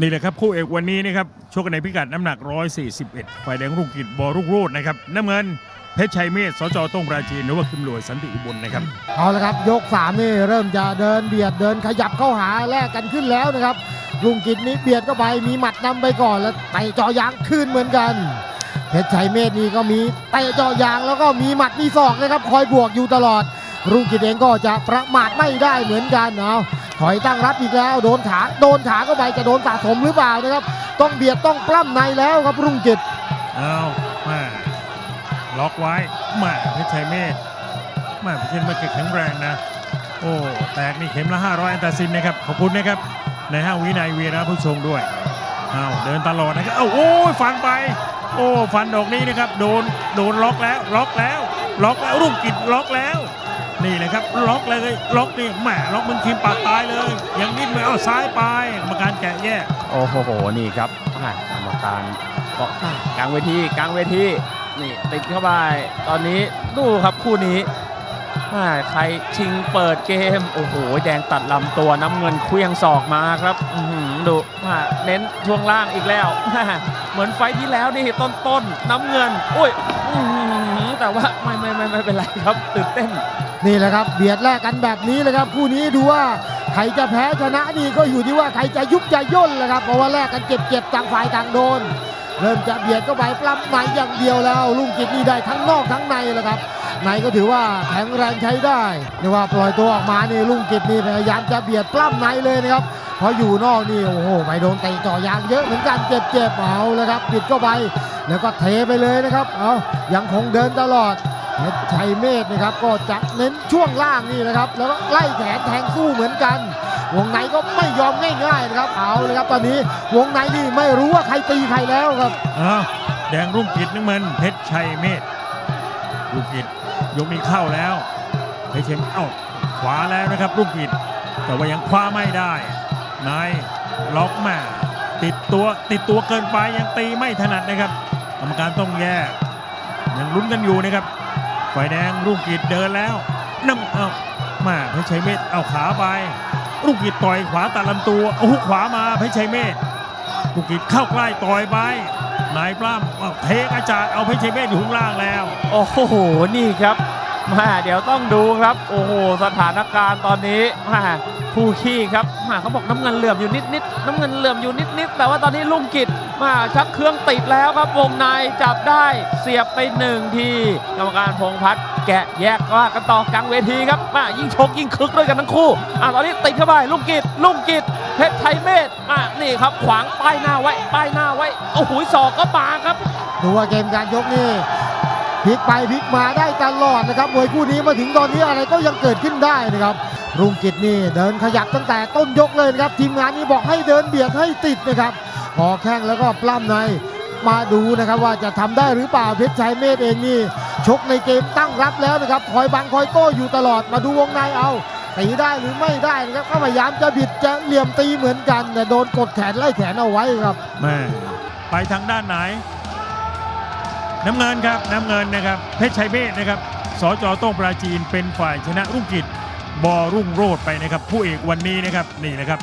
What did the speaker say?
นี่แหละครับคู่เอกวันนี้นะครับชกกันในพิกัดน้ำหนัก 141 ฝ่ายแดงรุ่งกิจบอรุ่งโรจน์นะครับน้ำเงินเพชรชัยเมธสจต้งปราจีนหรือว่าคิมหลวยสันติอุบลนะครับเอาละครับยก3นี่เริ่มจะเดินเบียดเดินขยับเข้าหาแลกกันขึ้นแล้วนะครับลุงกิจนี่เบียดเข้าไปมีหมัดนำไปก่อนแล้วเตะจอยางขึ้นเหมือนกันเพชรชัยเมธนี่ก็มีเตะจอยางแล้วก็มีหมัดมีศอกนะครับคอยบวกอยู่ตลอดลุงกิจเองก็จะประมาทไม่ได้เหมือนกันเอาะ ถอยตั้งรับอีกแล้ว โดนขาโดนขาเข้าไปจะโดนสะสมหรือเปล่านะครับ ต้องเบียดต้องปล้ำในแล้วครับรุ่งกิจเอามาล็อกไว้มาเพชรชัยเมธมาเพชรชัยเมธแข็งแรงนะ โอ้แตกนี่เข็มละ 500 อันตาซินนะครับ ขอบคุณนะครับ ในห้าวินัยวีระผู้ชงด้วยเอาเดินตลอดนะครับเอ้าโอ้ยฟันไป โอ้ฟันดอกนี้นะครับ โดนโดนล็อกแล้วล็อกแล้ว ล็อกแล้วรุ่งกิจล็อกแล้ว นี่เลยครับล็อกเลยล็อกนี่แหมล็อกมึงทีมปากตายเลย ยังนิดไม่เอาซ้ายไปกรรมการแกะแยกโอ้โหนี่ครับอ่ากรรมการบอกอ่ากลางเวทีกลางเวทีนี่ติดเข้าไปตอนนี้ดูครับคู่นี้อ่ใครชิงเปิดเกม โอ้โห แดงตัดลำตัวน้ำเงินเคลี้ยงศอกมาครับอื้อหือดูเน้นช่วงล่างอีกแล้ว เหมือนไฟที่แล้วนี่ต้นต้นๆน้ำเงินอุ้ยแต่ว่าไม่ไม่ไม่ไม่เป็นไรครับตื่นเต้น นี่แหละครับเบียดแลกกันแบบนี้เลยครับคู่นี้ดูว่าใครจะแพ้ชนะนี่ก็อยู่ที่ว่าใครจะยุบจะย่นแหละครับเพราะว่าแลกกันเจ็บเจ็บๆต่างฝ่ายต่างโดน เริ่มจะเบียดเข้าไปปล้ำในอย่างเดียวแล้วลุงกิจนี่ได้ทั้งนอกทั้งในแล้วครับในก็ถือว่าแข็งแรงใช้ได้เรียกว่าปล่อยตัวออกมานี่ลุงกิจนี่พยายามจะเบียดปล้ำในเลยนะครับเพราะอยู่นอกนี่โอ้โหไปโดนเตะจ่อยางเยอะเหมือนกันเจ็บเจ็บๆเอาแล้วครับปิดเข้าไปแล้วก็เทไปเลยนะครับเอายังคงเดินตลอด เพชรชัยเมธนะครับก็จะเน้นช่วงล่างนี่นะครับ แล้วก็ไล่แขนแทงสู้เหมือนกันวงในก็ไม่ยอมง่ายๆนะครับเอาเลยครับตอนนี้วงในนี่ไม่รู้ว่าใครตีใครแล้วครับอ้าวแดงรุ่งกิจน้ำเงินเพชรชัยเมธรุ่งกิจยกนี้เข้าแล้วเพชรชัยเอ้าขวาแล้วนะครับรุ่งกิจแต่ว่ายังคว้าไม่ได้นายล็อกมาติดตัวติดตัวเกินไปยังตีไม่ถนัดนะครับ กรรมการต้องแยกยังลุ้นกันอยู่นะครับ ฝ่ายแดงรุ่งกิจเดินแล้วน้ำเอามาเพชรชัยเมธเอาขาไปรุ่งกิจต่อยขวาตัดลำตัวโอาหุกขวามาเพชรชัยเมธลูกกิจเข้าใกล้ต่อยไปนายปล้ำเอาเทกระจาดเอาเพชรชัยเมธอยู่ข้างล่างแล้ว โอ้โหนี่ครับ มาเดี๋ยวต้องดูครับ โอ้โห สถานการณ์ตอนนี้มาคู่ขี้ครับมาเขาบอกน้ำเงินเหลื่อมอยู่นิดๆน้ำเงินเหลื่อมอยู่นิดๆแต่ว่าตอนนี้ลุงกิจมาชักเครื่องติดแล้วครับวงในจับได้เสียบไปหนึ่งทีกรรมการพงพัฒน์แกะแยกว่ากันต่อกลางเวทีครับมายิ่งชกยิ่งคึกด้วยกันทั้งคู่อะตอนนี้ติดเข้าไปลุงกิจลุงกิจเพชรไทยเมธมานี่ครับขวางป้ายหน้าไว้ป้ายหน้าไว้โอ้โหศอกก็มาครับดูว่าเกมการยกนี่ พลิกไปพลิกมาได้ตลอดนะครับมวยคู่นี้มาถึงตอนนี้อะไรก็ยังเกิดขึ้นได้นะครับ รุ่งกิจนี่เดินขยับตั้งแต่ต้นยกเลยนะครับ ทีมงานนี้บอกให้เดินเบียดให้ติดนะครับพอแข้งแล้วก็ปล้ำในมาดูนะครับว่าจะทำได้หรือเปล่าเพชรชัยเมธเองนี่ชกในเกมตั้งรับแล้วนะครับคอยบังคอยโต้อยู่ตลอดมาดูวงในเอาตีได้หรือไม่ได้นะครับก็พยายามจะบิดจะเหลี่ยมตีเหมือนกันแต่โดนกดแขนไล่แขนเอาไว้ครับแม่ไปทางด้านไหน น้ำเงินครับน้ำเงินนะครับเพชรชัยเบศนะครับสจโต้งปราจีนเป็นฝ่ายชนะรุ่งกิจบอรุ่งโรดไปนะครับผู้เอกวันนี้นะครับนี่นะครับ